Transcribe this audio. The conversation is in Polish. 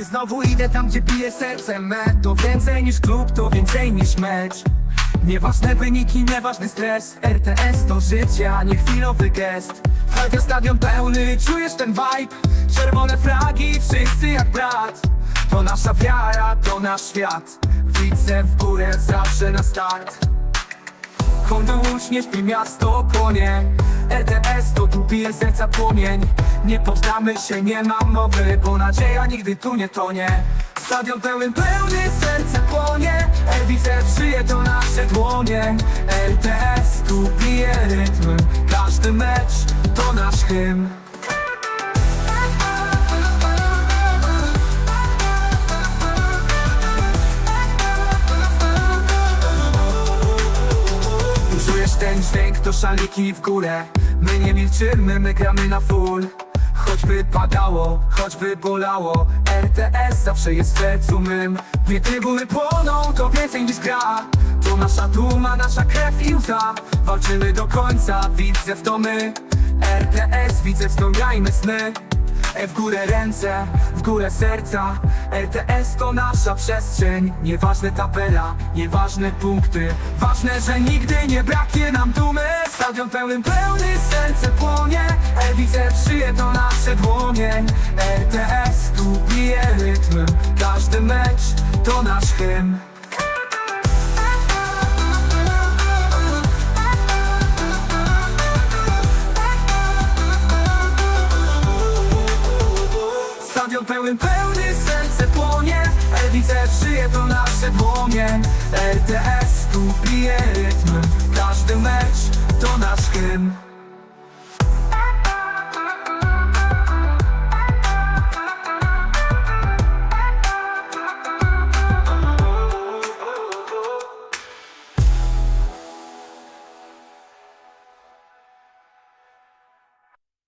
Znowu idę tam, gdzie bije serce me. To więcej niż klub, to więcej niż mecz. Nieważne wyniki, nieważny stres. RTS to życie, a nie chwilowy gest. Fajny stadion pełny, czujesz ten vibe? Czerwone flagi, wszyscy jak brat. To nasza wiara, to nasz świat. Widzę w górę, zawsze na start. Kondołóż nie śpi, miasto płonie RTS to tu bije serca płomień. Nie poddamy się, nie mam mowy Bo nadzieja nigdy tu nie tonie. Stadion pełen, pełny, serce płonie. Elwice szyje to nasze dłonie. RTS tu bije rytm. Każdy mecz to nasz hymn Czujesz ten dźwięk, to szaliki w górę. My nie milczymy, my gramy na full. Choćby padało, choćby bolało. RTS zawsze jest w sercu mym Gdy trybuny płoną, to więcej niż gra. To nasza duma, nasza krew i łza Walczymy do końca, widzę w domy RTS, widzę, spełniajmy sny E w górę ręce, w górę serca. RTS to nasza przestrzeń. Nieważne tabela, nieważne punkty. Ważne, że nigdy nie braknie nam dumy. Stadion pełny, pełny, serce płonie. E widzę w szyję to nasze dłonie. RTS tu bije rytm. Każdy mecz to nasz hymn w szyję to nasze dłonie. RTS tu bije rytm. Każdy mecz to nasz hymn